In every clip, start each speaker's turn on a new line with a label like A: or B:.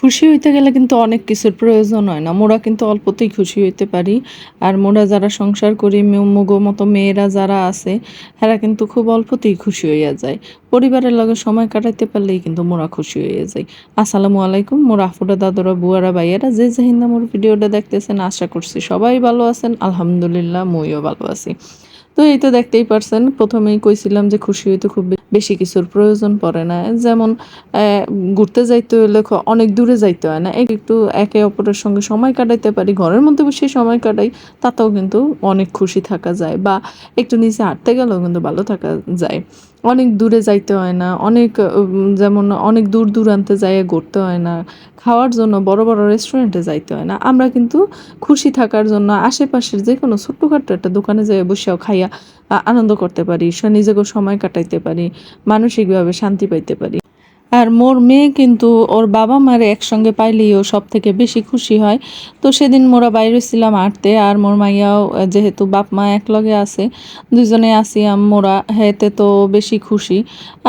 A: খুশি হইতে গেলে কিন্তু অনেক কিছুর প্রয়োজন হয় না। মোরা কিন্তু অল্পতেই খুশি হইতে পারি। আর মোরা যারা সংসার করি মুগো মতো মেয়েরা যারা আছে এরা কিন্তু খুব অল্পতেই খুশি হইয়া যায়। পরিবারের লগে সময় কাটাইতে পারলেই কিন্তু মোরা খুশি হয়ে যাই। আসসালামু আলাইকুম, মোরা আফুরা দাদরা, বুয়ারা, ভাইয়ারা, যে হিন্দা মোর ভিডিওটা দেখতেছেন, আশা করছি সবাই ভালো আছেন। আলহামদুলিল্লাহ, মইও ভালো আছি। তো এই তো দেখতেই পারছেন, প্রথমেই কইছিলাম যে খুশি হইতে খুব বেশি কিছুর প্রয়োজন পড়ে না। যেমন ঘুরতে যাইতে হলে অনেক দূরে যাইতে হয় না। একটু একে অপরের সঙ্গে সময় কাটাইতে পারি, ঘরের মধ্যে বসে সময় কাটাই, তাতেও কিন্তু অনেক খুশি থাকা যায় বা একটু নিচে হাঁটতে গেলেও কিন্তু ভালো থাকা যায়। অনেক দূরে যাইতে হয় না, অনেক যেমন অনেক দূর দূরান্তে যাইয়ে ঘুরতে হয় না, খাওয়ার জন্য বড় বড় রেস্টুরেন্টে যাইতে হয় না। আমরা কিন্তু খুশি থাকার জন্য আশেপাশের যে কোনো ছোট্টখাট্ট একটা দোকানে যেয়ে বসেও খাইয়া আনন্দ করতে পারি, স- নিজেকে সময় কাটাইতে পারি, মানসিকভাবে শান্তি পাইতে পারি। আর মোর মেয়ে কিন্তু ওর বাবা মারে একসঙ্গে পাইলেই ও সব থেকে বেশি খুশি হয়। তো সেদিন মোরা বাইরে ছিলাম আটতে আর মোর মাইয়াও যেহেতু বাপ মা একলগে আছে দুজনে আসি মোরা হেতে তো বেশি খুশি।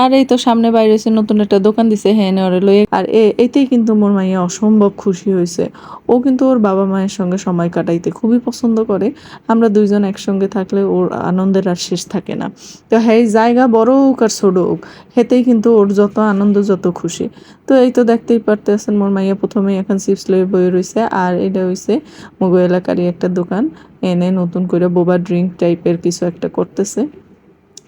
A: আর এই তো সামনে বাইরে এসে নতুন একটা দোকান দিছে হ্যাঁ ওরে লয়ে আর এতেই কিন্তু মোর মাইয়া অসম্ভব খুশি হয়েছে ও কিন্তু ওর বাবা মায়ের সঙ্গে সময় কাটাইতে খুবই পছন্দ করে। আমরা দুইজন একসঙ্গে থাকলে ওর আনন্দের আর শেষ থাকে না। তো হ্যাঁ জায়গা বড় হোক আর ছোট হোক, হেতেই কিন্তু ওর যত আনন্দ যত খুশি। তো এই তো দেখতেই পারতেছেন মোর মাইয়া প্রথমেই এখন চিপস লয়ে বয়ে রয়েছে আর এটা হয়েছে মগো এলাকারই একটা দোকান। এনে নতুন করে বোবা ড্রিঙ্ক টাইপের কিছু একটা করতেছে।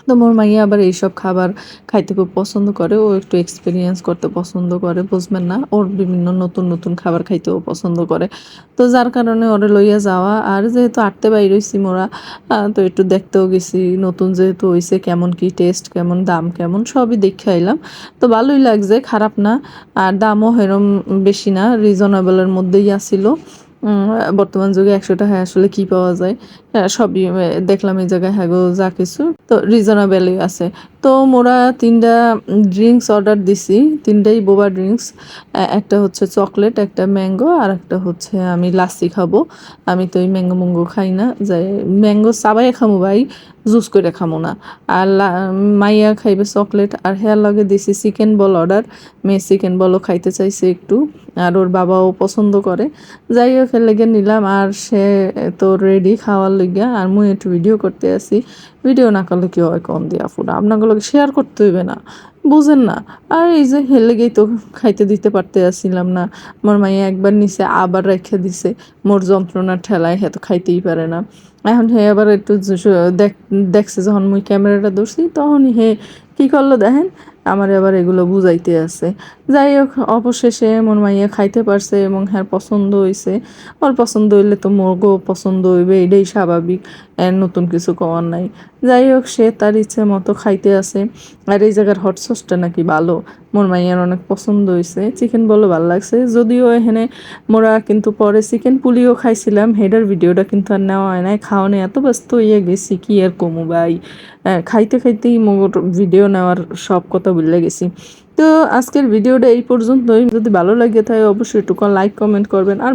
A: তো মোর মাইয়া আবার এইসব খাবার খাইতে খুব পছন্দ করে, ও একটু এক্সপিরিয়েন্স করতে পছন্দ করে, বুঝবেন না, ওর বিভিন্ন নতুন নতুন খাবার খাইতেও পছন্দ করে। তো যার কারণে ওরে লইয়া যাওয়া, আর যেহেতু আটতে বাইরে হইছি মোরা তো একটু দেখতেও গেছি, নতুন যেহেতু হইছে, কেমন কি টেস্ট কেমন দাম, কেমন সবই দেখে আইলাম। তো ভালোই লাগছে, খারাপ না, আর দামও হেরম বেশি না রিজনেবলের মধ্যেই আসিল বর্তমান যুগে একশো টাকায় আসলে কি পাওয়া যায়? সবই দেখলাম এই জায়গায় হ্যাগো যা কিছু। তো রিজনেবলই আছে। তো মোরা তিনটা ড্রিঙ্কস অর্ডার দিছি, তিনটাই বোবা ড্রিঙ্কস একটা হচ্ছে চকলেট একটা ম্যাঙ্গো আর একটা হচ্ছে আমি লাসি খাব। আমি তো ওই ম্যাঙ্গো ম্যাঙ্গো খাই না যাই ম্যাঙ্গো চাবাই খামো ভাই জুস করে খামো না। আর মাইয়া খাইবে চকলেট আর হেয়ার লগে দিছি চিকেন বল অর্ডার মেয়ে চিকেন বলও খাইতে চাইছে একটু, আর ওর বাবাও পছন্দ করে। যাই হোক লেগে নিলাম, আর সে তো রেডি খাওয়ার লইগা আর মুই একটু ভিডিও করতে আসি ভিডিও না করলে কি হয় কম দিয়া ফুড আপনাগুলোকে শেয়ার করতে হইবে না। বুঝেন না? আর এই যে হের লেগেই তো খাইতে দিতে পারতে আসছিলাম না। মোর মাইয়া একবার নিচে আবার রেখে দিছে। মোর যন্ত্রণার ঠেলায় হ্যাঁ তো খাইতেই পারে না। এখন হে আবার একটু দেখ দেখছে যখন মুই ক্যামেরাটা ধরছি তখন হে কি করল দেখেন? আমার আবার এগুলো বুঝাইতে আছে। যাই হোক অবশেষে মোর মাইয়া খাইতে পারছে এবং হ্যাঁ পছন্দ হয়েছে ওর পছন্দ হইলে তো মোরগো পছন্দ হইবে, এটাই স্বাভাবিক, এর নতুন কিছু কওয়ার নাই। যাই হোক সে তার ইচ্ছে মতো খাইতে আছে। আর এই জায়গার হট সসটা নাকি ভালো। মোর মাইয়ার অনেক পছন্দ হয়েছে চিকেন বলো ভালো লাগছে। যদিও এখানে মোরা কিন্তু পরে চিকেন পুলিও খাইছিলাম। হেডার ভিডিওটা কিন্তু আর নেওয়া হয় নাই। খাওয়ানো এত ব্যস্ত হইয়া গেছি, কি আর কমু ভাই? খাইতে খাইতেই মোর ভিডিও নেওয়ার সব কথা ভুলে গেছি। তো আজকের ভিডিওটা এই পর্যন্তই। যদি ভালো লাগে তাই অবশ্যই একটু লাইক কমেন্ট করবেন। আর